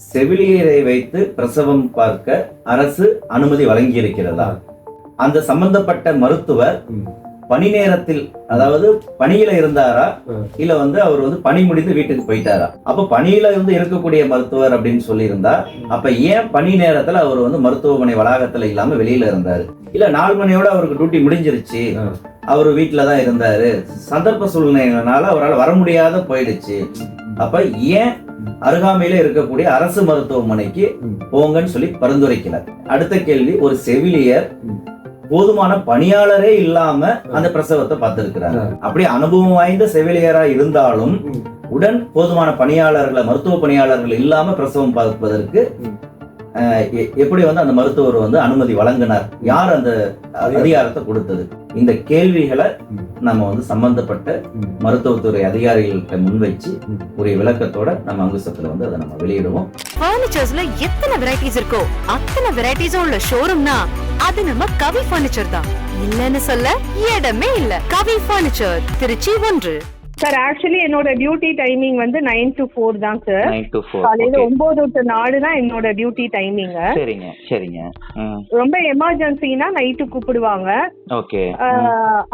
செவிலியரை வைத்து பிரசவம் பார்க்க அரசு அனுமதி வழங்கியிருக்கிறதா? அந்த சம்பந்தப்பட்ட மருத்துவர். பணி நேரத்தில் அதாவது பணியில இருந்தாரா. இல்ல வந்து அவர் வந்து பணி முடிந்து வீட்டுக்கு போயிட்டாரா? அப்ப பணியில இருந்து இருக்கக்கூடிய மருத்துவர் அப்படின்னு சொல்லியிருந்தா அப்ப ஏன் பணி நேரத்துல அவர் வந்து மருத்துவமனை வளாகத்துல இல்லாம வெளியில இருந்தாரு? இல்ல நாலு மணியோட அவருக்கு டியூட்டி முடிஞ்சிருச்சு. அவர் வீட்டுல தான் இருந்தாரு. சந்தர்ப்ப சூழ்நிலைகளால அவரால் வர முடியாத போயிடுச்சு. அப்ப ஏன் அருகாமையில இருக்கக்கூடிய அரசு மருத்துவமனைக்கு. போங்கன்னு சொல்லி பரிந்துரைக்கிறார் அடுத்த கேள்வி ஒரு செவிலியர். போதுமான பணியாளரே இல்லாம அந்த பிரசவத்தை பார்த்திருக்கிறாங்க அப்படி அனுபவம் வாய்ந்த செவிலியரா இருந்தாலும். உடன் போதுமான பணியாளர்களை மருத்துவ பணியாளர்கள் இல்லாம பிரசவம் பார்ப்பதற்கு எப்படி வந்து அந்த மருத்துவர் வந்து அனுமதி வழங்கினார் யார் அந்த அதிகாரத்தை கொடுத்தது இந்த கேள்விகளை. நம்ம வந்து சம்பந்தப்பட்ட. மருத்துவத்துறை அதிகாரிகள்கிட்ட முன்வச்சு. உரிய விளக்கத்தோட நம்ம அங்குசத்துல வந்து அதை நம்ம வெளியிடுவோம் ஃபர்னிச்சர்ஸ்ல எத்தனை வெரைட்டிஸ் இருக்கோ அத்தனை வெரைட்டிஸும் உள்ள ஷோரூம்னா அது நம்ம கவி ஃபர்னிச்சர் தான் இல்லன்னு சொல்ல இடமே இல்ல கவி ஃபர்னிச்சர் திருச்சி ஒன்று சார் ஆக்சுவலி என்னோட டியூட்டி டைமிங் வந்து நைன் டு ஃபோர் தான் சார் நைன் டு ஃபோர் காலையில ஒன்பது டு நாலு தான் என்னோட டியூட்டி டைமிங் சரிங்க சரிங்க. ரொம்ப எமர்ஜென்சினா நைட்டு கூப்பிடுவாங்க. ஓகே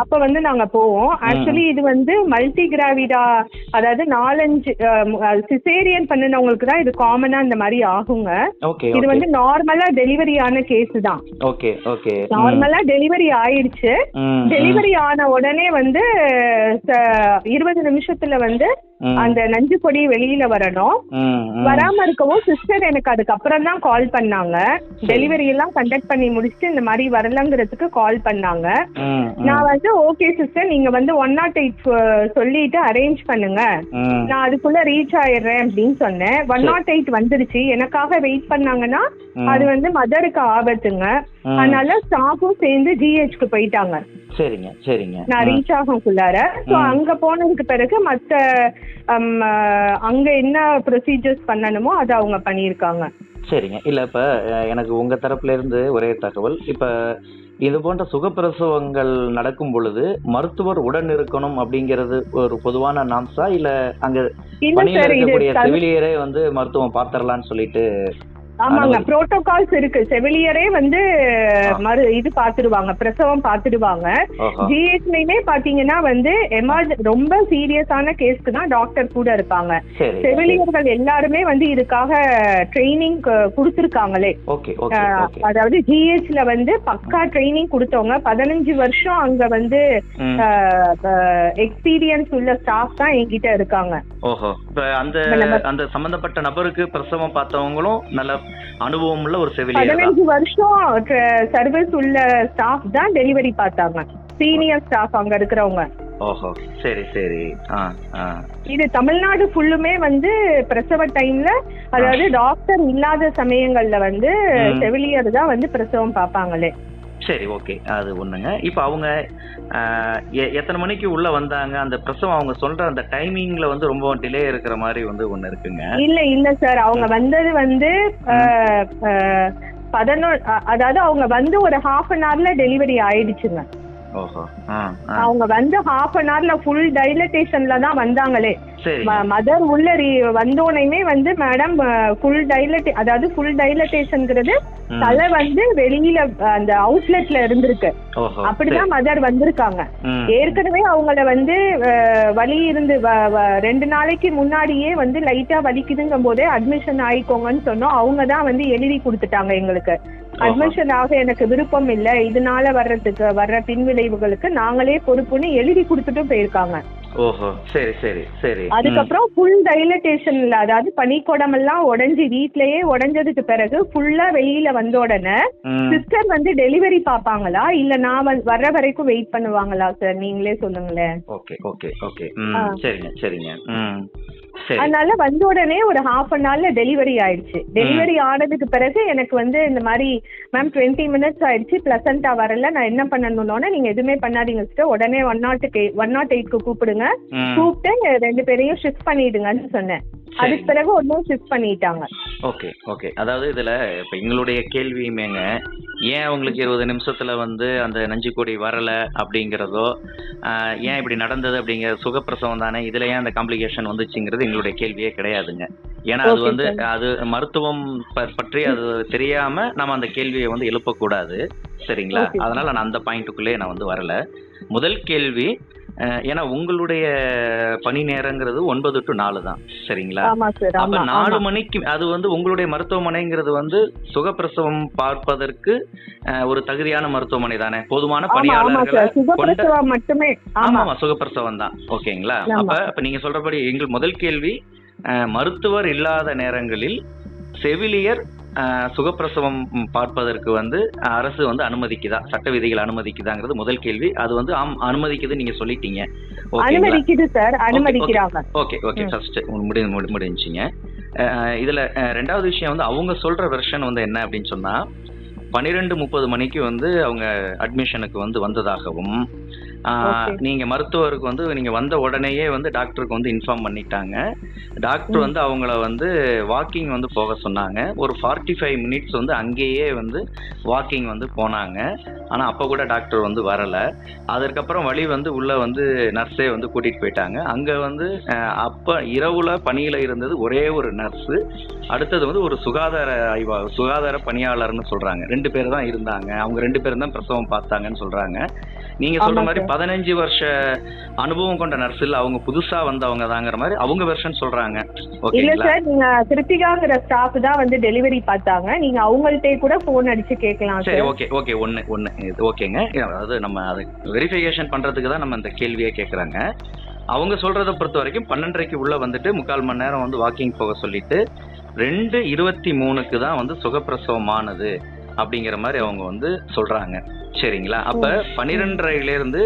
அப்ப வந்து நாங்க போவோம். ஆக்சுவலி இது வந்து மல்டி கிராவிடா அதாவது நாலஞ்சு சிசேரியன் பண்ணினவங்களுக்கு தான் இது காமனா இந்த மாதிரி ஆகுங்க. இது வந்து நார்மலா டெலிவரி ஆன கேஸ் தான். ஓகே ஓகே நார்மலா டெலிவரி ஆயிடுச்சு. டெலிவரி ஆன உடனே வந்து ச- இருபது நிமிஷத்துல வந்து அந்த நஞ்சு கொடி வெளியில வரணும். வராம இருக்கவும் சிஸ்டர் எனக்கு அதுக்கப்புறம் தான் கால் பண்ணாங்க. டெலிவரி எல்லாம் கண்டக்ட் பண்ணி முடிச்சுட்டு இந்த மாதிரி வரலங்கிறதுக்கு கால் பண்ணாங்க. நான் வந்து ஓகே சிஸ்டர் நீங்க வந்து ஒன் நாட் எயிட் சொல்லிட்டு அரேஞ்ச் பண்ணுங்க. நான் அதுக்குள்ள ரீச் ஆயிடுறேன் அப்படின்னு சொன்னேன். ஒன் நாட் எயிட் வந்துருச்சு. எனக்காக வெயிட் பண்ணாங்கன்னா. அது வந்து மதருக்கு ஆபத்துங்க. அதனால ஸ்டாஃபும் சேர்ந்து ஜிஹெச்க்கு போயிட்டாங்க. சரிங்க சரிங்க. நான் ரீச் ஆகும்குள்ளார ஸோ. அங்க போனதுக்கு பிறகு மற்ற அங்க என்ன ப்ரொசீஜர்ஸ் பண்ணணுமோ அதை அவங்க பண்ணியிருக்காங்க. சரிங்க. இல்ல இப்ப எனக்கு உங்க தரப்புல இருந்து ஒரே தகவல். இப்ப இது போன்ற சுகப்பிரசவங்கள் நடக்கும் பொழுது மருத்துவர் உடன் இருக்கணும் அப்படிங்கிறது ஒரு பொதுவான நாம்ஸா? இல்ல அங்க பணியில இருக்கக்கூடிய செவிலியரே வந்து மருத்துவம் பார்த்தரலாம்னு சொல்லிட்டு ஆமாங்க. புரோட்டோகால்ஸ் இருக்கு. செவிலியரே வந்து. மறு இது பாத்துடுவாங்க பிரசவம் பாத்துடுவாங்க ஜிஹெச்லயுமே பாத்தீங்கன்னா வந்து எமர்ஜ் ரொம்ப சீரியஸான கேஸ்க்கு தான் டாக்டர் கூட இருப்பாங்க. செவிலியர்கள் எல்லாருமே வந்து இதுக்காக ட்ரைனிங் கொடுத்துருக்காங்களே. அதாவது ஜிஹெச்ல வந்து பக்கா ட்ரைனிங் கொடுத்தவங்க. பதினஞ்சு வருஷம் அங்க வந்து. எக்ஸ்பீரியன்ஸ் உள்ள ஸ்டாஃப் தான் என்கிட்ட இருக்காங்க. ஓஹோ. அந்த அந்த சம்பந்தப்பட்ட நபருக்கு பிரசவம் பார்த்தவங்களும் நல்ல அனுபவம் உள்ள ஒரு செவிலியர் தான். பதினஞ்சு வருஷம் சர்வீஸ் உள்ள ஸ்டாஃப் தான் டெலிவரி பார்த்தாங்க. சீனியர் ஸ்டாஃப் அங்க இருக்கிறவங்க. ஓஹோ சரி சரி. இது தமிழ்நாடு ஃபுல்லுமே வந்து பிரசவ டைம்ல அதாவது டாக்டர் இல்லாத சமயங்கள்ல வந்து. செவிலியர் தான் வந்து பிரசவம் பார்ப்பாங்களே. சரி ஓகே அது ஒண்ணுங்க. இப்போ அவங்க எத்தனை மணிக்கு உள்ள வந்தாங்க? அந்த பிரசவம் அவங்க சொல்ற அந்த டைமிங்ல வந்து ரொம்ப டிலே இருக்கிற மாதிரி வந்து ஒண்ணு இருக்குங்க. இல்ல இல்ல சார் அவங்க வந்தது வந்து பதினொ அதாவது அவங்க வந்து ஒரு ஹாஃப் அன் ஹவர்ல டெலிவரி ஆயிடுச்சுங்க. அவங்க வந்து ஹாஃப் அன் ஹவர்ல ஃபுல் டைலட்டேஷன்ல தான் வந்தாங்களே. மதர் உள்ள வந்தோடனே வந்து மேடம் ஃபுல் டைலட் அதாவது ஃபுல் டைலட்டேஷன்ங்கிறது. தலை வந்து வெளியில அந்த அவுட்லெட்ல இருந்திருக்கு. அப்படிதான் மதர் வந்திருக்காங்க. ஏற்கனவே அவங்கள வந்து வலி இருந்து ரெண்டு நாளைக்கு முன்னாடியே வந்து லைட்டா வலிக்குதுங்கும் போதே அட்மிஷன் ஆயிக்கோங்கன்னு சொன்னோம். அவங்க தான் வந்து எழுதி கொடுத்துட்டாங்க எங்களுக்கு. அட்மிஷன் ஆக எனக்கு விருப்பம் இல்ல. இதனால வர்றதுக்கு வர்ற பின்விளைவுகளுக்கு நாங்களே பொறுப்புன்னு எழுதி கொடுத்துட்டும் போயிருக்காங்க. ஓஹோ சரி சரி சரி. அதுக்கப்புறம் ஃபுல் டைலட்டேஷன்ல அதாவது பனிக்குடம் எல்லாம் உடைஞ்சு வீட்லயே உடைஞ்சதுக்கு பிறகு ஃபுல்லா வெளியில வந்த உடனே. சிஸ்டர் வந்து டெலிவரி பாப்பாங்களா? இல்ல நான் வர்ற வரைக்கும் வெயிட் பண்ணுவாங்களா சார் நீங்களே சொல்லுங்களேன். Okay okay okay. சரிங்க சரிங்க. அதனால வந்த உடனே ஒரு ஹாஃப் அன் ஹவர்ல டெலிவரி ஆயிடுச்சு. டெலிவரி ஆனதுக்கு பிறகு எனக்கு வந்து இந்த மாதிரி மேம் டுவெண்ட்டி மினிட்ஸ் ஆயிடுச்சு. பிளசண்டா வரல. நான் என்ன பண்ணணும்னோட நீங்க எதுவுமே பண்ணாதீங்க சிஸ்டர் உடனே ஒன் நாட் ஒன் நாட் எயிட்க்கு கூப்பிடுங்க. கூப்பிட்டு ரெண்டு பேரையும் ஷிஃப்ட் பண்ணிடுங்கன்னு சொன்னேன். அதுக்கு பிறகு ஒன்னும் ஷிஃப்ட் பண்ணிட்டாங்க. Okay okay. அதாவது இதுல இப்ப எங்களுடைய கேள்வியுமேங்க ஏன் உங்களுக்கு இருபது நிமிஷத்துல வந்து அந்த நஞ்சு கொடி வரல அப்படிங்கிறதோ ஏன் இப்படி நடந்தது அப்படிங்கிற சுகப்பிரசவம் தானே? இதுல ஏன் அந்த காம்ப்ளிகேஷன் வந்துச்சுங்கிறது எங்களுடைய கேள்வியே கிடையாதுங்க ஏன்னா அது வந்து. அது மருத்துவம் பற்றி அது தெரியாம நம்ம அந்த கேள்வியை வந்து எழுப்பக்கூடாது சரிங்களா. அதனால நான் அந்த பாயிண்ட்டுக்குள்ளே நான் வந்து வரல முதல் கேள்வி ஏன்னா உங்களுடைய பணி நேரங்கிறது ஒன்பது டு நாலு தான். சரிங்களா? அப்ப நாலு மணிக்கு அது வந்து உங்களுடைய மருத்துவமனைங்கிறது வந்து சுகப்பிரசவம் பார்ப்பதற்கு ஒரு தகுதியான மருத்துவமனை தானே? போதுமான பணியாளர்களை மட்டுமே ஆமா. ஆமா சுகப்பிரசவம் தான். ஓகேங்களா. அப்ப அப்ப நீங்க சொல்றபடி எங்கள் முதல் கேள்வி மருத்துவர் இல்லாத நேரங்களில் செவிலியர் சுகப்பிரசவம் பார்ப்பதற்கு வந்து அரசு வந்து அனுமதிக்குதா? சட்ட விதிகள் அனுமதிக்குதாங்கிறது முதல் கேள்வி. அது வந்து ஆம் அனுமதிக்குது நீங்க சொல்லிட்டீங்க. அனுமதிக்குது சார். அனுமதிக்கிறாங்க. Okay okay. ஃபர்ஸ்ட் முடி முடி- முடிஞ்சுங்க இதுல ரெண்டாவது விஷயம் வந்து அவங்க சொல்ற வெர்ஷன் வந்து என்ன அப்படின்னு சொன்னா பன்னிரெண்டு முப்பது மணிக்கு வந்து அவங்க அட்மிஷனுக்கு வந்து வந்ததாகவும். நீங்க மருத்துவருக்கு வந்து நீங்க வந்த உடனேயே வந்து டாக்டருக்கு வந்து இன்ஃபார்ம் பண்ணிட்டாங்க. டாக்டர். வந்து அவங்கள வந்து வாக்கிங் வந்து போக சொன்னாங்க. ஒரு ஃபார்ட்டி ஃபைவ் மினிட்ஸ் வந்து அங்கேயே வந்து வாக்கிங் வந்து போனாங்க. ஆனா அப்ப கூட டாக்டர் வந்து வரல. அதற்கப்புறம் வழி வந்து உள்ள வந்து நர்ஸே வந்து கூட்டிட்டு போயிட்டாங்க. அங்க வந்து அப்ப இரவுல பணியில இருந்தது ஒரே ஒரு நர்ஸ் அடுத்தது வந்து ஒரு சுகாதார ஆய்வா சுகாதார பணியாளர்னு சொல்றாங்க. ரெண்டு பேர் தான் இருந்தாங்க. அவங்க ரெண்டு பேரும் தான் பிரசவம் பார்த்தாங்கன்னு சொல்றாங்க. நீங்க சொல்ற மாதிரி. பதினஞ்சு வருஷ அனுபவம் கொண்ட நர்ஸ் இல்ல அவங்க புதுசா வந்தவங்க தாங்கிற மாதிரி அவங்க வெர்ஷன் சொல்றாங்க. இல்ல சார் நீங்க கிருத்திகாங்கிற ஸ்டாஃப் தான் வந்து டெலிவரி பார்த்தாங்க. நீங்க அவங்கள்ட்ட கூட போன் அடிச்சு கேட்கலாம் சரி ஓகே ஓகே ஒன்று ஒன்று இது ஓகேங்க அதாவது நம்ம அதை வெரிஃபிகேஷன் பண்ணுறதுக்கு தான் நம்ம இந்த கேள்வியே கேட்குறாங்க. அவங்க சொல்கிறத பொறுத்த வரைக்கும் பன்னெண்டரைக்கு உள்ளே வந்துட்டு முக்கால் மணி நேரம் வந்து வாக்கிங் போக சொல்லிட்டு ரெண்டு இருபத்தி மூணுக்கு தான் வந்து சுகப்பிரசவமானது. அப்படிங்கிற மாதிரி அவங்க வந்து சொல்கிறாங்க சரிங்களா? அப்போ பன்னிரெண்டரைலேருந்து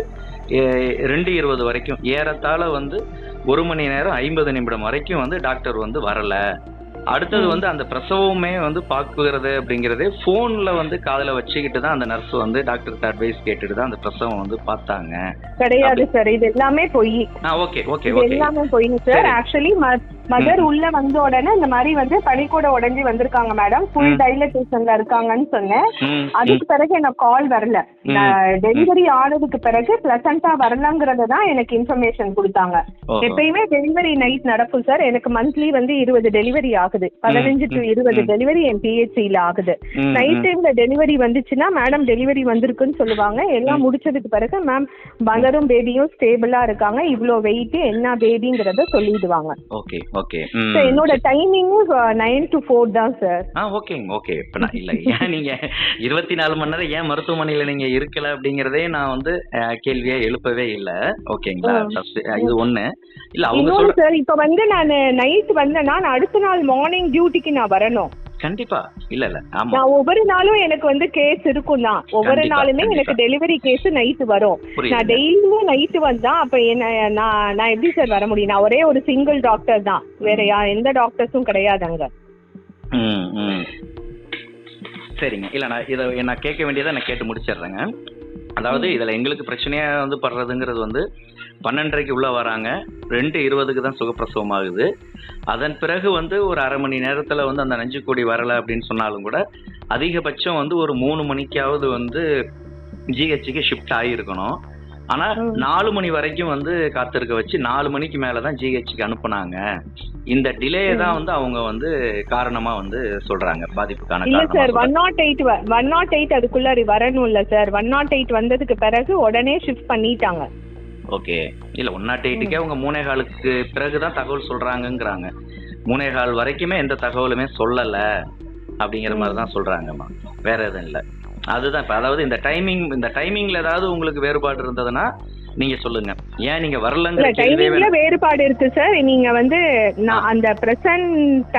ரெண்டு இருபது வரைக்கும் ஏறத்தாழ வந்து ஒரு மணி நேரம் ஐம்பது நிமிடம் வரைக்கும் வந்து டாக்டர் வந்து வரல. அடுத்தது. வந்து அந்த பிரசவமே வந்து பார்க்குறது அப்படிங்கறதே போன்ல வந்து காதுல வச்சுக்கிட்டு தான் அந்த நர்ஸ் வந்து டாக்டர்கிட்ட அட்வைஸ் கேட்டுட்டு தான் அந்த பிரசவம் வந்து பார்த்தாங்க. கிடையாது சார். இது எல்லாமே பொய். ஓகே ஓகே எல்லாமே பொய் சரி. ஆக்சுவலி மதர் உள்ள வந்த உடனே இந்த மாதிரி வந்து பனிக்கூட உடஞ்சி வந்திருக்காங்க மேடம். ஃபுல். டைலட்டேஷன்ல இருக்காங்கன்னு சொன்னேன். அதுக்கு பிறகு எனக்கு கால் வரல. டெலிவரி ஆனதுக்கு பிறகு பிளசண்டா வரலங்கிறத தான் எனக்கு இன்ஃபர்மேஷன் கொடுத்தாங்க. எப்பயுமே டெலிவரி நைட் நடக்கும் சார் எனக்கு மந்த்லி வந்து இருபது டெலிவரி ஆகுது. பதினஞ்சு டு இருபது. டெலிவரி என் பிஹெச்சில ஆகுது. நைட். டைம்ல டெலிவரி வந்துச்சுன்னா மேடம் டெலிவரி வந்திருக்குன்னு சொல்லுவாங்க. எல்லாம். முடிச்சதுக்கு பிறகு மேம் மதரும் பேபியும் ஸ்டேபிளா இருக்காங்க. இவ்ளோ வெயிட் என்ன பேபிங்கிறத சொல்லிடுவாங்க. Okay okay. என்னோட டைமிங் நைன் டு ஃபோர் தான் சார் ஆ ஓகேங்க ஓகே இப்போ நான் இல்லை ஏன் நீங்க இருபத்தி நாலு மணி நேரம் ஏன் மருத்துவமனையில நீங்க இருக்கல அப்படிங்கறதே நான் வந்து கேள்வியா எழுப்பவே இல்லை. ஓகேங்களா? இது ஒண்ணு. இல்ல அவங்க சார் இப்ப வந்து நான் நைட் வந்தேன்னா நான் அடுத்த நாள் மார்னிங் டியூட்டிக்கு நான் வரணும். கண்டிப்பா. இல்ல இல்ல. ஆமா. நான் ஒவ்வொரு நாளும் எனக்கு வந்து கேஸ் இருக்கும் தான். ஒவ்வொரு நாளுமே. எனக்கு டெலிவரி கேஸ் நைட்டு வரும். நான் டெய்லியும் நைட்டு வந்தா அப்ப என்ன நான் நான் எப்படி சார் வர முடியும்? நான் ஒரே ஒரு சிங்கிள் டாக்டர் தான். வேற யா எந்த டாக்டர்ஸும் கிடையாது அங்க. சரிங்க. இல்லை நான் இதை நான் கேட்க வேண்டியதை நான் கேட்டு முடிச்சிடுறேங்க. அதாவது இதில் எங்களுக்கு பிரச்சனையா வந்து படுறதுங்கிறது வந்து பன்னெண்டரைக்கு உள்ள வராங்க. ரெண்டு இருபதுக்கு தான் சுகப்பிரசவம் ஆகுது அதன் பிறகு வந்து ஒரு அரை மணி நேரத்தில் வந்து அந்த நஞ்சுக்கொடி வரலை அப்படின்னு சொன்னாலும் கூட அதிகபட்சம் வந்து ஒரு மூணு மணிக்காவது வந்து ஜிஹெச்சுக்கு ஷிஃப்ட் ஆகியிருக்கணும். ஆனால். நாலு மணி வரைக்கும் வந்து காத்திருக்க வச்சு நாலு மணிக்கு மேலே தான் ஜிஹெச்சுக்கு அனுப்புனாங்க. இந்த டிலே தான் வந்து அவங்க வந்து காரணமா வந்து சொல்றாங்க. பாதிப்புக்கான இல்ல sir. One naught eight one naught eight அதுக்குள்ள வரணும் இல்ல சார். ஒன் நாட் எயிட் வந்ததுக்கு பிறகு உடனே ஷிஃப்ட் பண்ணிட்டாங்க. ஓகே இல்ல ஒன் நாட் எயிட்டுக்கே அவங்க மூணே காலுக்கு பிறகுதான் தகவல் சொல்றாங்கங்கிறாங்க. மூணே கால் வரைக்குமே எந்த தகவலுமே சொல்லல அப்படிங்கிற மாதிரி தான் சொல்றாங்கம்மா. வேற எதுவும் இல்ல. அதுதான் இப்ப அதாவது இந்த டைமிங் இந்த டைமிங்ல ஏதாவது உங்களுக்கு வேறுபாடு இருந்ததுன்னா நீங்க சொல்லுங்க. ஏன் நீங்க வரலங்கிற டைமிங்ல வேறுபாடு இருக்கு சார் நீங்க வந்து நான் அந்த பிரசன்ட்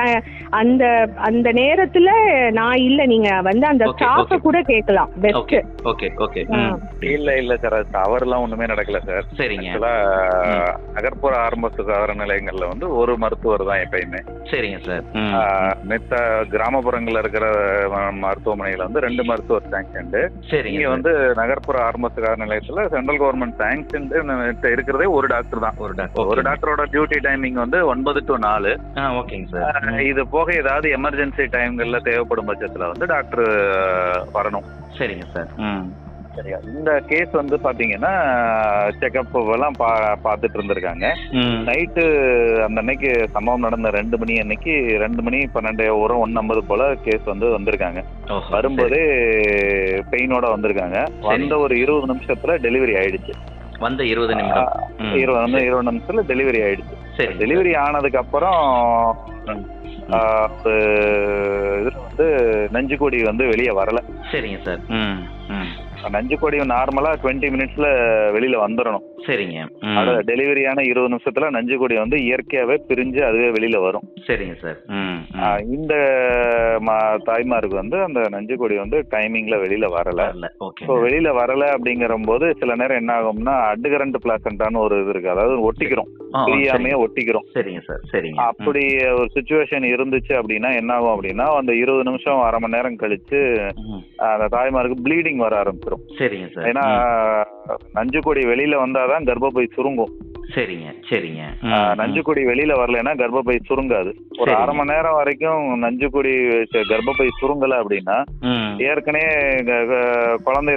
அந்த அந்த நேரத்துல நான் இல்ல. நீங்க வந்து அந்த ஸ்டாஃப. கூட கேட்கலாம். பெஸ்ட் ஓகே ஓகே ஓகே இல்ல இல்ல சார் அது தவறுலாம் ஒண்ணுமே நடக்கல சார் சரிங்க. நகர்ப்புற ஆரம்ப சுகாதார நிலையங்கள்ல வந்து ஒரு மருத்துவர் தான் எப்பயுமே. சரிங்க சார் மித்த கிராமப்புறங்கள்ல இருக்கிற மருத்துவமனையில வந்து ரெண்டு மருத்துவர் சரிங்க இங்க. வந்து நகர்ப்புற ஆரம்ப சுகாதார நிலையத்துல சென்ட்ரல் கவர்மெண்ட் சாங்ஷன்டு இருக்கிறதே ஒரு டாக்டர் தான். ஒரு டாக்டர் ஒரு டாக்டரோட டியூட்டி டைமிங் வந்து ஒன்பது டு நாலு. ஓகேங்க சார் இது போக ஏதாவது எமர்ஜென்சி டைம்கள்ல தேவைப்படும் பட்சத்துல வந்து டாக்டர் வரணும். சரிங்க சார் சரியா. இந்த கேஸ் வந்து பாத்தீங்கன்னா செக்அப் எல்லாம் பா பார்த்துட்டு இருந்திருக்காங்க. நைட்டு அந்த அன்னைக்கு சம்பவம் நடந்த ரெண்டு மணி அன்னைக்கு ரெண்டு மணி பன்னெண்டு ஒரு ஒன் ஐம்பது போல கேஸ் வந்து வந்திருக்காங்க. வரும்போதே பெயினோட வந்திருக்காங்க. வந்த ஒரு இருபது நிமிஷத்துல டெலிவரி ஆயிடுச்சு. வந்த இருபது நிமிடம். இருபது வந்து இருபது நிமிஷத்துல டெலிவரி ஆயிடுச்சு. சரி. டெலிவரி ஆனதுக்கு அப்புறம் இதுல வந்து நஞ்சுக்கொடி வந்து வெளியே வரல. சரிங்க சார். ம். ம் நஞ்சுக்கொடி நார்மலா டுவெண்ட்டி மினிட்ஸ்ல வெளியில வந்துடணும் சரிங்க. அது டெலிவரியான இருபது நிமிஷத்துல நஞ்சுக்கொடி வந்து இயற்கையாவே பிரிஞ்சு அதுவே வெளியில வரும். சரிங்க சார். இந்த தாய்மாருக்கு வந்து அந்த நஞ்சுக்கொடி வந்து டைமிங்ல வெளியில வரல. ஸோ வெளியில வரல அப்படிங்கிற போது சில நேரம் என்ன ஆகும்னா அட்டு கரண்ட் பிளாசண்டான்னு ஒரு இது இருக்கு. அதாவது ஒட்டிக்கிறோம். பிரியாமையே. ஒட்டிக்கிறோம். சரிங்க சார். சரிங்க. அப்படி ஒரு சுச்சுவேஷன் இருந்துச்சு அப்படின்னா என்ன ஆகும் அப்படின்னா அந்த இருபது நிமிஷம் அரை மணி நேரம் கழிச்சு. அந்த தாய்மாருக்கு ப்ளீடிங் வர ஆரம்பிச்சிடும் சரிங்க சார் ஏன்னா நஞ்சுக்கொடி வெளியில வந்தாதான் கர்ப்பப்பை சுருங்கும். சரிங்க சரிங்க ம். நஞ்சுக்கொடி வெளியில வரலைன்னா கர்ப்பப்பை சுருங்காது ஒரு. அரை மணி நேரம் வரைக்கும் நஞ்சுக்கொடி ச- கர்ப்பப்பை சுருங்கல அப்படின்னா. ஏற்கனவே குழந்தை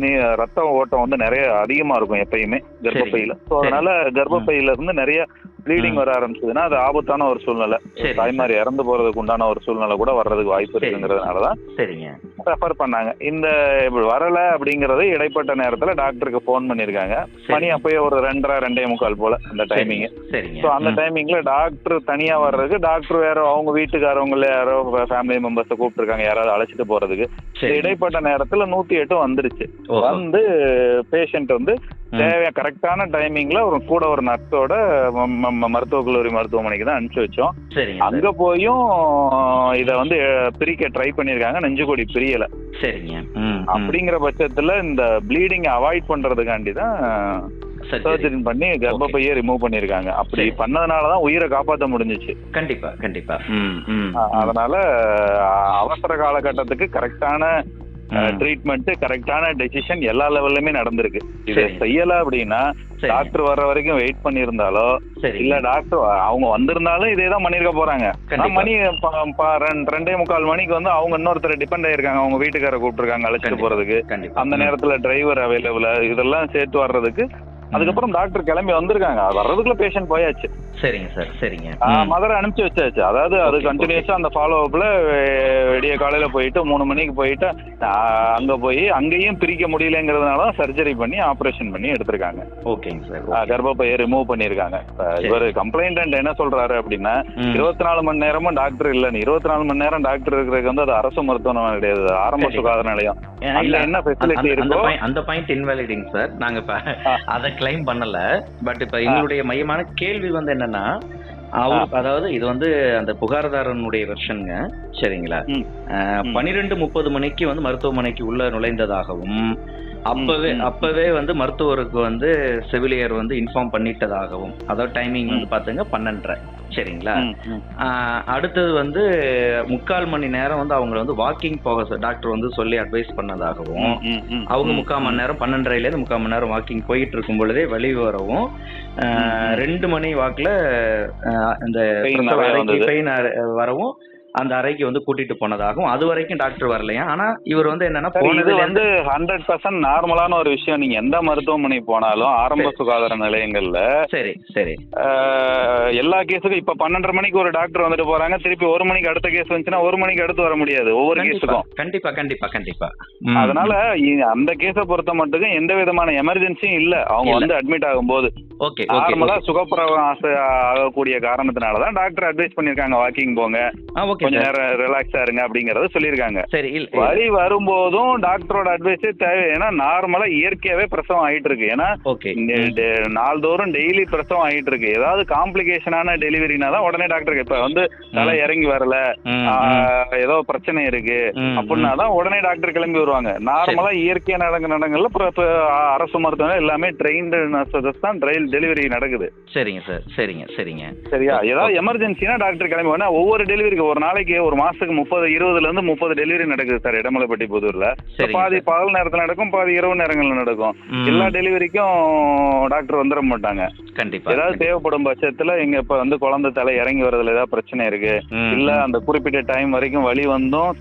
நீ- ரத்த ஓட்டம் வந்து நிறைய அதிகமா இருக்கும் எப்பயுமே கர்ப்பப்பையில ஸோ. அதனால கர்ப்பப்பையில இருந்து நிறைய ப்ளீடிங். வர ஆரம்பிச்சதுன்னா அது ஆபத்தான ஒரு சூழ்நிலை. தாய்மார் இறந்து போறதுக்கு உண்டான ஒரு சூழ்நிலை கூட வர்றதுக்கு வாய்ப்பு சரி. இருக்குங்கிறதுனால தான் சரிங்க ரெஃபர் பண்ணாங்க இந்த வரல அப்படிங்கறது இடைப்பட்ட நேரத்துல டாக்டருக்கு ஃபோன் பண்ணிருக்காங்க. மணி அப்பயே ஒரு ரெண்டரை ரெண்டே முக்கால் போல அந்த டைமிங் ஸோ அந்த. டைமிங்ல டாக்டர் தனியா வர்றதுக்கு டாக்டர் வேற அவங்க வீட்டுக்காரவங்கள யாரோ ஃபேமிலி மெம்பர்ஸை கூப்பிட்டுருக்காங்க யாராவது அழைச்சிட்டு போறதுக்கு இடைப்பட்ட நேரத்துல நூத்தி எட்டு வந்துருச்சு. வந்து பேஷண்ட் வந்து. தேவையா கரெக்டான டைமிங்ல ஒரு கூட ஒரு நர்ஸோட மருத்துவக் கல்லூரி மருத்துவமனைக்கு தான் அனுப்பிச்சு வச்சோம். அங்க போயும் இத வந்து பிரிக்க ட்ரை பண்ணிருக்காங்க நெஞ்சுக்கொடி பிரியல சரிங்க. அப்படிங்கிற பட்சத்துல இந்த ப்ளீடிங் அவாய்ட் பண்றதுக்காண்டி தான் சரி, சரி. சர்ஜரி பண்ணி கர்ப்பப்பையே ரிமூவ் பண்ணிருக்காங்க அப்படி சரி. பண்ணதுனால தான் உயிரை காப்பாற்ற முடிஞ்சுச்சு கண்டிப்பா கண்டிப்பா அதனால அவசர காலகட்டத்துக்கு கரெக்டான. ட்ரீட்மெண்ட் கரெக்டான டெசிஷன் எல்லா லெவல்லுமே நடந்திருக்கு இது. செய்யல அப்படின்னா. டாக்டர் வர்ற வரைக்கும் வெயிட் பண்ணியிருந்தாலோ இல்ல டாக்டர் அவங்க வந்திருந்தாலும் இதே தான் பண்ணிருக்க போறாங்க மணி ரெண்டு- முக்கால் மணிக்கு வந்து அவங்க இன்னொருத்தர் டிபெண்ட் ஆயிருக்காங்க அவங்க வீட்டுக்கார கூப்பிட்டுருக்காங்க அழைச்சிட்டு. போறதுக்கு அந்த. நேரத்துல டிரைவர் அவைலபிள் இதெல்லாம் சேர்த்து வர்றதுக்கு அதுக்கப்புறம் டாக்டர் கிளம்பி வந்திருக்காங்க வர்றதுக்குள்ள பேஷண்ட் போயாச்சு சரிங்க சார் சரிங்க. மதுரை அனுப்பிச்சு வச்சாச்சு அதாவது அது கண்டினியூஸா அந்த ஃபாலோ அப்ல விடிய காலையில போயிட்டு மூணு மணிக்கு போயிட்டு அங்க போய் அங்கேயும் பிரிக்க முடியலங்கிறதுனால தான் சர்ஜரி பண்ணி ஆபரேஷன் பண்ணி எடுத்திருக்காங்க ஓகேங்க சார். கர்ப்பப்பையை ரிமூவ் பண்ணிருக்காங்க. இவர் கம்ப்ளைண்ட் என்ன சொல்றாரு அப்படின்னா. இருபத்தி நாலு மணி நேரமும் டாக்டர் இல்லைன்னு இருபத்தி நாலு மணி நேரம் டாக்டர் இருக்கிறதுக்கு வந்து அது அரசு மருத்துவமனை கிடையாது ஆரம்ப. சுகாதார நிலையம் என்ன ஃபெசிலிட்டி இருக்கோ அந்த பாயிண்ட் இன்வாலிடிங் சார் நாங்க. அதை கிளைம் பண்ணல. பட் இப்ப எங்களுடைய மையமான கேள்வி வந்து என்னன்னா அவர் அதாவது இது வந்து அந்த புகார்தாரனுடைய வெர்ஷனுங்க சரிங்களா. பனிரெண்டு முப்பது மணிக்கு வந்து மருத்துவமனைக்கு உள்ள நுழைந்ததாகவும் அப்பவே. அப்பவே வந்து மருத்துவருக்கு வந்து செவிலியர் வந்து இன்ஃபார்ம் பண்ணிட்டதாகவும் அதாவது டைமிங் வந்து பாத்துங்க பன்னெண்டரை சரிங்களா அடுத்தது வந்து முக்கால் மணி நேரம் வந்து அவங்களை வந்து வாக்கிங் போக டாக்டர் வந்து சொல்லி அட்வைஸ் பண்ணதாகவும். அவங்க முக்கால் மணி நேரம் பன்னெண்டரைலேருந்து முக்கால் மணி நேரம் வாக்கிங் போயிட்டு இருக்கும் பொழுதே வழி வரவும். ரெண்டு மணி வாக்குல இந்த. பெயின் வரவும் அந்த அறைக்கு வந்து கூட்டிட்டு போனதாகவும் அது வரைக்கும் டாக்டர் வரலையா? ஆனா இவர் வந்து என்னன்னா இது வந்து ஹண்ட்ரட் பர்சன்ட் நார்மலான ஒரு விஷயம். நீங்க எந்த மருத்துவமனை போனாலும் ஆரம்ப. சுகாதார நிலையங்கள்ல சரி சரி. எல்லா கேஸுக்கும் இப்ப பன்னெண்டரை மணிக்கு ஒரு டாக்டர் வந்துட்டு போறாங்க. திருப்பி ஒரு மணிக்கு அடுத்த கேஸ் வந்துச்சுன்னா ஒரு மணிக்கு அடுத்து வர முடியாது ஒவ்வொரு கேஸுக்கும் கண்டிப்பா கண்டிப்பா கண்டிப்பா. அதனால அந்த கேஸை பொறுத்த மட்டும் எந்த விதமான எமர்ஜென்சியும் இல்ல. அவங்க. வந்து அட்மிட் ஆகும்போது. ஓகே ஓகே நார்மலா சுகப்பிரவாசம் ஆகக்கூடிய காரணத்தினாலதான் டாக்டர் அட்வைஸ் பண்ணிருக்காங்க வாக்கிங் போங்க. ஓகே கொஞ்ச நேரம் ரிலாக்ஸா இருங்க அப்படிங்கறத சொல்லியிருக்காங்க. சரி. வலி வரும்போதும் டாக்டரோட அட்வைஸே தேவை. ஏன்னா நார்மலா இயற்கையாவே பிரசவம் ஆயிட்டு இருக்கு. ஏன்னா நாள்தோறும் டெய்லி பிரசவம் ஆயிட்டு இருக்கு. ஏதாவது காம்ப்ளிகேஷனான டெலிவரினா தான் உடனே டாக்டர் இப்ப வந்து தலை இறங்கி வரல. ஏதோ பிரச்சனை இருக்கு. அப்படின்னா தான் உடனே டாக்டர் கிளம்பி வருவாங்க. நார்மலா இயற்கையா நடங்க நடங்கல அரசு மருத்துவமனை எல்லாமே ட்ரெயின்டு நர்சஸ் தான் டெலிவரி நடக்குது. சரிங்க சார். சரிங்க சரிங்க. சரியா? ஏதாவது எமர்ஜென்சினா டாக்டர் கிளம்பி ஒவ்வொரு டெலிவரிக்கு ஒரு நாளைக்கு ஒரு மாசத்துக்கு முப்பது இருபதுல இருந்து முப்பது டெலிவரி நடக்குது சார் இடமலைப்பட்டி புதூர்ல பாதி. பகல் நேரத்துல நடக்கும் பாதி இரவு நேரங்கள்ல நடக்கும். எல்லா டெலிவரிக்கும் டாக்டர் வந்துட மாட்டாங்க கண்டிப்பா ஏதாவது தேவைப்படும் பட்சத்துல இங்க இப்ப வந்து குழந்தை தலை இறங்கி வரதுல ஏதாவது பிரச்சனை இருக்கு இல்ல. அந்த குறிப்பிட்ட டைம் வரைக்கும் வலி வந்தும்.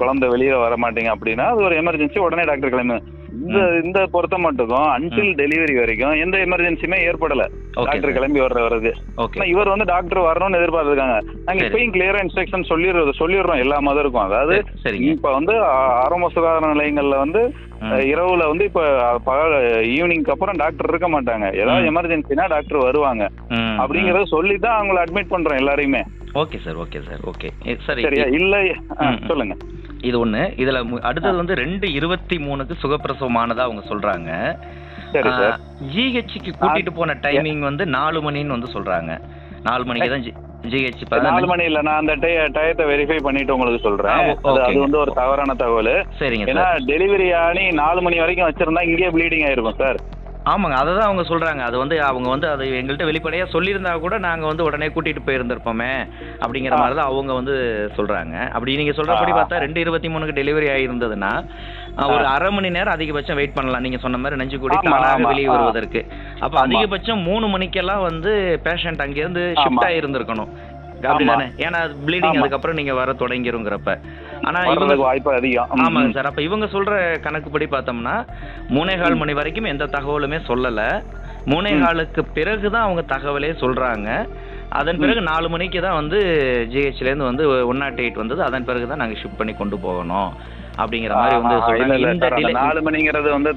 குழந்தை வெளியில வர மாட்டீங்க அப்படின்னா அது ஒரு எமர்ஜென்சி உடனே டாக்டர் கிளம்பி இந்த இந்த பொறுத்த மட்டுக்கும் அன்டில் டெலிவரி வரைக்கும் எந்த எமர்ஜென்சியுமே ஏற்படல. டாக்டர் கிளம்பி வர்ற ஆனா இவர் வந்து டாக்டர் வரணும்னு எதிர்பார்த்திருக்காங்க. நாங்க. இப்பயும் கிளியரா இன்ஸ்ட்ரக்ஷன் சொல்லிடுறது சொல்லிடுறோம் எல்லா மதருக்கும். அதாவது இப்ப வந்து ஆரம்ப சுகாதார நிலையங்கள்ல வந்து இரவுல வந்து இப்ப பகல் ஈவினிங்க்கு அப்புறம் டாக்டர் இருக்க மாட்டாங்க. ஏதாவது. எமர்ஜென்சினா டாக்டர் வருவாங்க. அப்படிங்கறத சொல்லி தான் அவங்கள அட்மிட் பண்றோம் எல்லாரையுமே. Okay sir okay sir okay சரி சரியா? இல்ல. சொல்லுங்க. இது ஒண்ணு. இதுல அடுத்தது வந்து ரெண்டு இருபத்தி மூணுக்கு சுகப்பிரசவமானதா அவங்க சார் ஜிஹெச்சுக்கு கூட்டிட்டு போன டைமிங் வந்து நாலு மணின்னு வந்து சொல்றாங்க. நாலு மணிக்கு தான் ஜிஹெச் நாலு மணி இல்ல நான் அந்த டய- டயத்தை வெரிஃபை பண்ணிட்டு உங்களுக்கு சொல்றேன். அது-. வந்து ஒரு தவறான தகவல். சரிங்க ஏன்னா டெலிவரி ஆனி நாலு மணி வரைக்கும் வச்சிருந்தா இங்கேயே ப்ளீடிங் ஆயிருக்கும் சார். ஆமாங்க அதை தான் அவங்க சொல்றாங்க. அது வந்து அவங்க வந்து அது எங்கள்கிட்ட வெளிப்படையா சொல்லியிருந்தா கூட நாங்க வந்து உடனே கூட்டிட்டு போயிருந்திருப்போமே அப்படிங்கிற மாதிரி தான் அவங்க வந்து சொல்றாங்க. அப்படி நீங்க சொல்றபடி ஆ. பார்த்தா ரெண்டு இருபத்தி மூணுக்கு டெலிவரி ஆயிருந்ததுன்னா அஹ், ஒரு அரை மணி நேரம் அதிகபட்சம் வெயிட் பண்ணலாம். நீங்க சொன்ன மாதிரி நெஞ்சு கூடி தானாக வெளியே. வருவதற்கு. அப்ப. அதிகபட்சம் மூணு மணிக்கெல்லாம் வந்து பேஷண்ட் அங்கிருந்து. ஷிஃப்ட் ஆயிருந்திருக்கணும். அப்படிதானே? ஏன்னா ப்ளீடிங். அதுக்கப்புறம் நீங்க வர தொடங்கிருங்கிறப்ப. ஆனா வாய்ப்பு அதிகம். ஆமாங்க. சார். அப்ப இவங்க சொல்ற கணக்குப்படி பார்த்தோம்னா மூணே கால் மணி வரைக்கும் எந்த தகவலுமே சொல்லல. மூணே ம். காலுக்கு பிறகு தான் அவங்க தகவலே சொல்றாங்க. அதன் பிறகு நாலு மணிக்கு தான் வந்து ஜிஹெச்ல இருந்து வந்து ஒன் நாட் எயிட் வந்தது. அதன் பிறகு தான் நாங்க ஷிஃப்ட் பண்ணி கொண்டு போகணும். அப்படிங்கிற மாதிரி வந்து நாலு மணிங்கிறது வந்து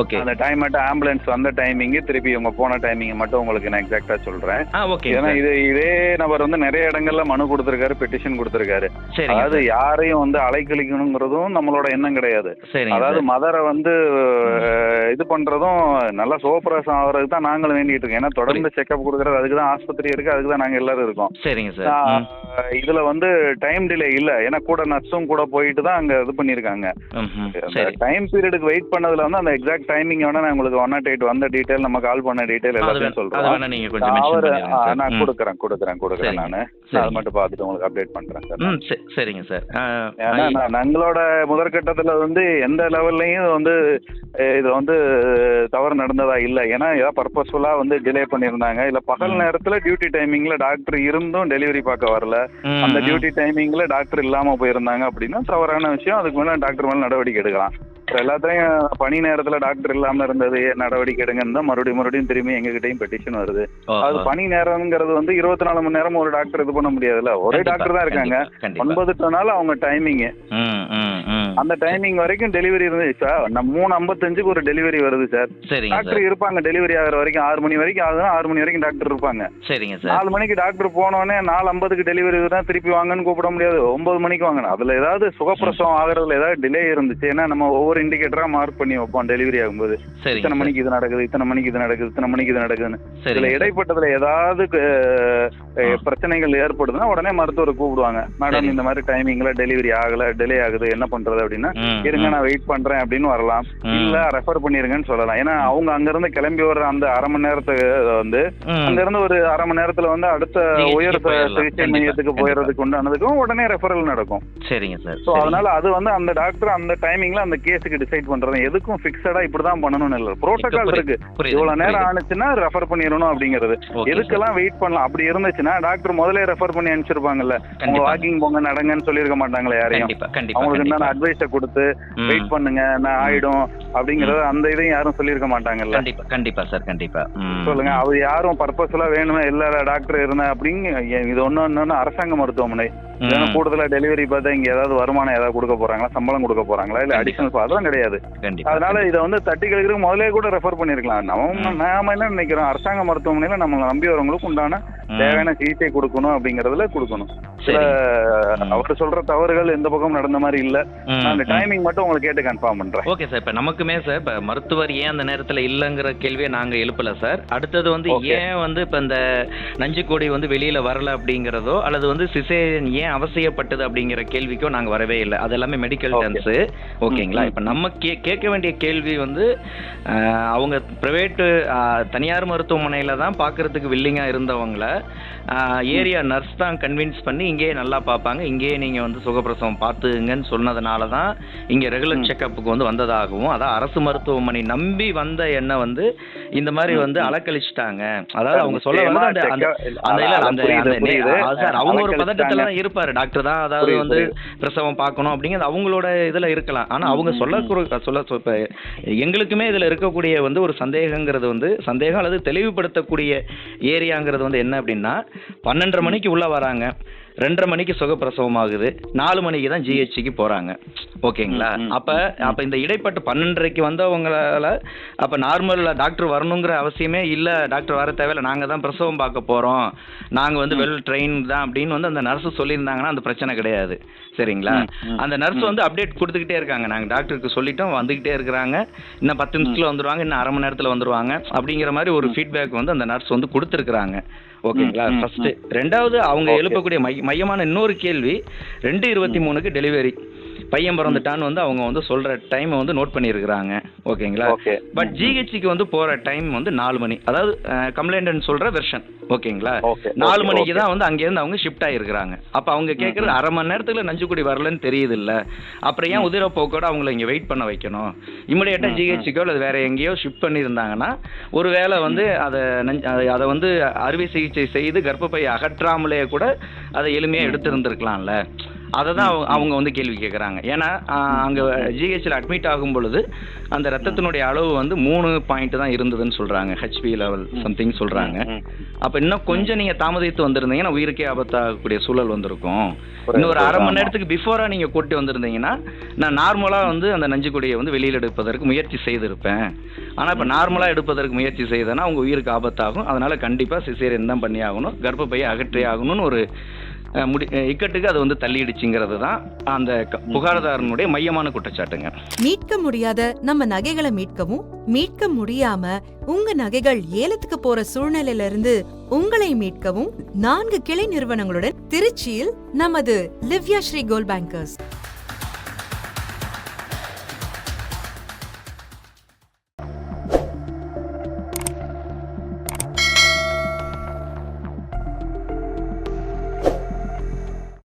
ஓகே அந்த டைம் மட்டும் ஆம்புலன்ஸ் வந்த டைமிங் திருப்பி இவங்க போன டைமிங் மட்டும் உங்களுக்கு நான் எக்ஸாக்டா சொல்றேன். ஓகே ஏன்னா இது இதே நபர் வந்து நிறைய இடங்கள்ல மனு கொடுத்திருக்காரு பெட்டிஷன் கொடுத்திருக்காரு. அதாவது. யாரையும் வந்து அலைக்கழிக்கணுங்கிறதும் நம்மளோட எண்ணம் கிடையாது அதாவது. மதரை வந்து இது பண்றதும் நல்லா சோப்ரசம் ஆகுறதுக்கு தான் நாங்களும் வேண்டிட்டு இருக்கோம். ஏன்னா தொடர்ந்து செக்அப் கொடுக்கறது அதுக்கு தான் ஆஸ்பத்திரி இருக்கு அதுக்கு தான் நாங்க எல்லாரும் இருக்கோம். சரிங்க சார். இதுல வந்து டைம் டிலே இல்ல. ஏன்னா கூட நர்ஸும் கூட போயிட்டு தான் அங்க இது பண்ணிருக்காங்க டைம் பீரியடுக்கு வெயிட் பண்ணதுல வந்து அந்த எக்ஸாக்ட் டைமிங் வேணா நான் உங்களுக்கு ஒன் நாட் எயிட் வந்த டீடைல் நம்ம கால் பண்ண டீடைல் எல்லாத்தையும் நீங்க கொஞ்சம் மென்ஷன் அவர். நான். கொடுக்குறேன் கொடுக்குறேன் கொடுக்குறேன். நானு அதை. மட்டும் பார்த்துட்டு உங்களுக்கு அப்டேட் பண்றேன் சார் சரிங்க சார் ஏன்னா எங்களோட முதற்கட்டத்துல வந்து எந்த லெவல்லையும் வந்து இது வந்து தவறு நடந்ததா இல்ல ஏன்னா ஏதாவது பர்பஸ்ஃபுல்லா வந்து டிலே பண்ணியிருந்தாங்க இல்ல பகல். நேரத்துல டியூட்டி டைமிங்ல டாக்டர் இருந்தும் டெலிவரி பார்க்க வரல அந்த. டியூட்டி டைமிங்ல டாக்டர் இல்லாம போயிருந்தாங்க அப்படின்னா தவறான விஷயம் அதுக்கு மேல டாக்டர் மேல நடவடிக்கை எடுக்கலாம் எல்லாத்தையும் பணி நேரத்துல டாக்டர் இல்லாம இருந்தது நடவடிக்கை எடுங்கன்னு தான் மறுபடியும் மறுபடியும் திரும்பி எங்ககிட்டயும் பெட்டிஷன் வருது. அது. பணி நேரம்ங்கிறது வந்து இருபத்தி நாலு மணி நேரம் ஒரு டாக்டர் இது பண்ண முடியாதுல்ல. ஒரே டாக்டர் தான் இருக்காங்க. ஒன்பது நாள் அவங்க டைமிங். அந்த டைமிங் வரைக்கும் டெலிவரி இருந்துச்சு சார் நம்ம மூணு ஐம்பத்தஞ்சுக்கு ஒரு டெலிவரி வருது சார் டாக்டர் இருப்பாங்க டெலிவரி ஆகிற வரைக்கும் ஆறு மணி வரைக்கும் ஆகுதுன்னா ஆறு மணி வரைக்கும் டாக்டர் இருப்பாங்க. சரிங்க சார் நாலு மணிக்கு டாக்டர் போனோடனே நாலு ஐம்பதுக்கு டெலிவரி தான் திருப்பி வாங்கன்னு கூப்பிட முடியாது. ஒன்பது மணிக்கு வாங்கணும். அதுல ஏதாவது சுகப்பிரசவம் ஆகுறதுல ஏதாவது டிலே இருந்துச்சு ஏன்னா நம்ம ஒவ்வொரு இண்டிகேட்டரா மார்க் பண்ணி வைப்போம் டெலிவரி ஆகும்போது இத்தனை. மணிக்கு இது நடக்குது இத்தனை மணிக்கு இது நடக்குது இத்தனை மணிக்கு இது நடக்குதுன்னு இதுல. இடைப்பட்டதுல ஏதாவது. பிரச்சனைகள் ஏற்படுதுன்னா உடனே மருத்துவரை கூப்பிடுவாங்க மேடம். இந்த மாதிரி டைமிங்ல டெலிவரி ஆகல டிலே ஆகுது என்ன பண்றது அப்படின்னா இருங்க. நான் வெயிட் பண்றேன் அப்படின்னு வரலாம். இல்ல ரெஃபர் பண்ணிருங்கன்னு சொல்லலாம் ஏன்னா அவங்க அங்க இருந்து கிளம்பி வர்ற அந்த அரை மணி நேரத்துக்கு வந்து. அங்க இருந்து ஒரு அரை மணி நேரத்துல வந்து அடுத்த உயர். சிகிச்சை மையத்துக்கு. போயிடுறதுக்கு உண்டானதுக்கும் உடனே ரெஃபரல் நடக்கும் சரிங்க சார். அதனால அது வந்து அந்த டாக்டர் அந்த டைமிங்ல அந்த கேஸுக்கு டிசைட் பண்றது. எதுக்கும் பிக்சடா இப்படிதான் பண்ணணும்னு இல்ல. புரோட்டோகால் இருக்கு. இவ்வளவு நேரம். ஆனிச்சுன்னா ரெஃபர் பண்ணிடணும் அப்படிங்கிறது. எதுக்கெல்லாம் வெயிட் பண்ணலாம்? அப்படி இருந்துச்சுன்னா டாக்டர் முதல்ல ரெஃபர் பண்ணி அனுப்பிச்சிருப்பாங்கல்ல. கண்டிப்பா. வாக்கிங் போங்க நடங்கன்னு சொல்லியிருக்க மாட்டாங்களே யாரையும். அவங்களுக்கு. என்னென்ன அட்வைஸை கொடுத்து. வெயிட் பண்ணுங்க நான் ஆயிடும் அப்படிங்கறது அந்த இதையும் யாரும் சொல்லியிருக்க மாட்டாங்கல்ல. கண்டிப்பா கண்டிப்பா சார் கண்டிப்பா. சொல்லுங்க அது யாரும் பர்பஸ்ஃபுல்லா வேணுமே? இல்ல டாக்டர் இருந்தேன் அப்படிங்க இது ஒண்ணு ஒண்ணு அரசாங்க மருத்துவமனை. இல்லைன்னா கூடுதலா டெலிவரி பார்த்தா இங்க ஏதாவது வருமானம் ஏதாவது கொடுக்க போறாங்களா? சம்பளம் கொடுக்க போறாங்களா? இல்ல. அடிஷனல் அதெல்லாம் கிடையாது. அதனால இதை வந்து தட்டி கழிக்கிறதுக்கு முதலே கூட ரெஃபர் பண்ணிருக்கலாம். நம்ம நாம என்ன நினைக்கிறோம்? அரசாங்க மருத்துவமனையில நம்மளை நம்பி வரவங்களுக்கு உண்டான. தேவையான சிகிச்சை கொடுக்கணும் அப்படிங்கறதுல கொடுக்கணும். சில. அவர் சொல்ற தவறுகள் எந்த பக்கம் நடந்த மாதிரி இல்ல. அந்த. டைமிங் மட்டும் உங்களுக்கு கேட்டு கன்ஃபார்ம் பண்றேன். ஓகே சார் இப்போ நமக்குமே சார் இப்போ மருத்துவர் ஏன் அந்த நேரத்தில் இல்லைங்கிற கேள்வியை நாங்கள் எழுப்பல சார் அடுத்தது வந்து. ஏன் வந்து இப்போ இந்த நஞ்சுக்கொடி வந்து வெளியில் வரல அப்படிங்கிறதோ அல்லது வந்து சிசேரியன் ஏன் அவசியப்பட்டது அப்படிங்கிற கேள்விக்கோ நாங்கள் வரவே இல்லை அது எல்லாமே மெடிக்கல். டெர்ம்ஸு ஓகேங்களா. இப்போ நம்ம கே கேட்க வேண்டிய கேள்வி வந்து அவங்க ப்ரைவேட்டு தனியார் மருத்துவமனையில் தான் பார்க்கறதுக்கு வில்லிங்காக இருந்தவங்கள ஏரியா நர்ஸ் தான் கன்வின்ஸ் பண்ணி இங்கேயே நல்லா பார்ப்பாங்க. இங்கேயே நீங்கள் வந்து சுகப்பிரசவம் பார்த்துங்கன்னு சொன்னதுனால தான் இங்கே ரெகுலர் செக்கப்புக்கு வந்து வந்ததாகவும் அதான் அரசு மருத்துவமனை நம்பி வந்த என்ன வந்து இந்த மாதிரி வந்து அலக்கழிச்சிட்டாங்க. அதாவது அவங்க சொல்ல வந்து அந்த அவங்க ஒரு பதட்டத்துல தான் இருப்பாரு டாக்டர் தான். அதாவது வந்து. பிரசவம் பார்க்கணும் அப்படிங்கிறது அவங்களோட இதுல இருக்கலாம். ஆனா அவங்க சொல்ல சொல்ல எங்களுக்குமே இதுல இருக்கக்கூடிய வந்து ஒரு சந்தேகங்கிறது வந்து சந்தேகம் அல்லது தெளிவுபடுத்தக்கூடிய ஏரியாங்கிறது வந்து என்ன அப்படின்னா பன்னெண்டரை மணிக்கு உள்ள வராங்க. ரெண்டரை மணிக்கு சுகப்பிரசவம் ஆகுது நாலு மணிக்கு தான் ஜிஹெச்சிக்கு போறாங்க. ஓகேங்களா? ம், ம், அப்ப அப்ப இந்த இடைப்பட்டு பன்னெண்டரைக்கு வந்தவங்களால அப்ப நார்மல் டாக்டர் வரணுங்கிற அவசியமே இல்ல. டாக்டர் வர தேவையில்ல. நாங்க தான் பிரசவம் பார்க்க போறோம். நாங்க வந்து வெல் ட்ரெயின் தான் அப்படின்னு வந்து அந்த நர்ஸ் சொல்லியிருந்தாங்கன்னா அந்த பிரச்சனை கிடையாது. சரிங்களா? ம், ம், அந்த நர்ஸ் வந்து அப்டேட் கொடுத்துக்கிட்டே இருக்காங்க. நாங்க டாக்டருக்கு சொல்லிட்டோம். வந்துகிட்டே இருக்கிறாங்க. இன்னும் பத்து நிமிஷத்துல வந்துருவாங்க. இன்னும் அரை மணி நேரத்துல வந்துருவாங்க. அப்படிங்கிற மாதிரி ஒரு ஃபீட்பேக் வந்து அந்த நர்ஸ் வந்து கொடுத்துருக்காங்க ஓகேங்களா? ம், ம், ஃபர்ஸ்ட் ரெண்டாவது அவங்க. எழுப்பக்கூடிய மைய மையமான இன்னொரு கேள்வி ரெண்டு இருபத்தி மூணுக்கு டெலிவரி பையன் பிறந்துட்டான்னு வந்து அவங்க வந்து சொல்ற டைமை வந்து நோட் பண்ணியிருக்கிறாங்க. ஓகேங்களா? ஓகே பட் ஜிஹெச்சிக்கு வந்து போற டைம் வந்து நாலு மணி. அதாவது கம்ப்ளைண்ட் சொல்ற வெர்ஷன் ஓகேங்களா? ஓகே நாலு மணிக்கு தான் வந்து அங்கேருந்து அவங்க ஷிஃப்ட் ஆகிருக்கிறாங்க அப்போ அவங்க கேட்குறது அரை மணி நேரத்துல நஞ்சுக்குடி வரலன்னு தெரியுது இல்ல அப்புறம் ஏன் உதிரப்போக்கோட அவங்கள இங்கே வெயிட் பண்ண வைக்கணும்? இமிடியேட்டாக ஜிஹெச்சிக்கோ அல்லது வேற எங்கேயோ ஷிஃப்ட் பண்ணியிருந்தாங்கன்னா ஒருவேளை வந்து அதை நஞ்சு அதை- அதை வந்து அறுவை சிகிச்சை செய்து கர்ப்பப்பை அகற்றாமலே கூட அதை எளிமையாக எடுத்திருந்திருக்கலாம்ல. அதை தான் அவங்க- வந்து கேள்வி கேட்குறாங்க ஏன்னா அங்க ஜிஹெச்சில் அட்மிட் ஆகும் பொழுது அந்த ரத்தத்தினுடைய அளவு வந்து மூணு பாயிண்ட் தான் இருந்ததுன்னு சொல்றாங்க. ஹெச்பி லெவல் சம்திங் சொல்றாங்க. அப்ப இன்னும் கொஞ்சம் நீங்க தாமதித்து வந்திருந்தீங்கன்னா உயிருக்கே ஆபத்தாகக்கூடிய சூழல் வந்திருக்கும். இன்னும் ஒரு அரை மணி நேரத்துக்கு பிஃபோரா நீங்க கூட்டி வந்திருந்தீங்கன்னா நான் நார்மலா வந்து அந்த நஞ்சுக்கொடியை வந்து வெளியில் எடுப்பதற்கு முயற்சி செய்திருப்பேன். ஆனா இப்ப நார்மலா எடுப்பதற்கு முயற்சி செய்தேன்னா உங்க உயிருக்கு ஆபத்தாகும். அதனால கண்டிப்பா சிசேரியன் தான் பண்ணி ஆகணும் கர்ப்பப்பையை அகற்றே ஆகணும்னு ஒரு முடி இக்கட்டுக்கு அது வந்து தள்ளிடுச்சுங்கிறது தான் அந்த க- மையமான குற்றச்சாட்டுங்க. மீட்க முடியாத நம்ம நகைகளை மீட்கவும் மீட்க முடியாம உங்க நகைகள் ஏலத்துக்கு போற சூழ்நிலையில இருந்து உங்களை மீட்கவும் நான்கு கிளை நிறுவனங்களுடன் திருச்சியில் நமது லிவ்யா ஸ்ரீ கோல்ட் பேங்கர்ஸ்.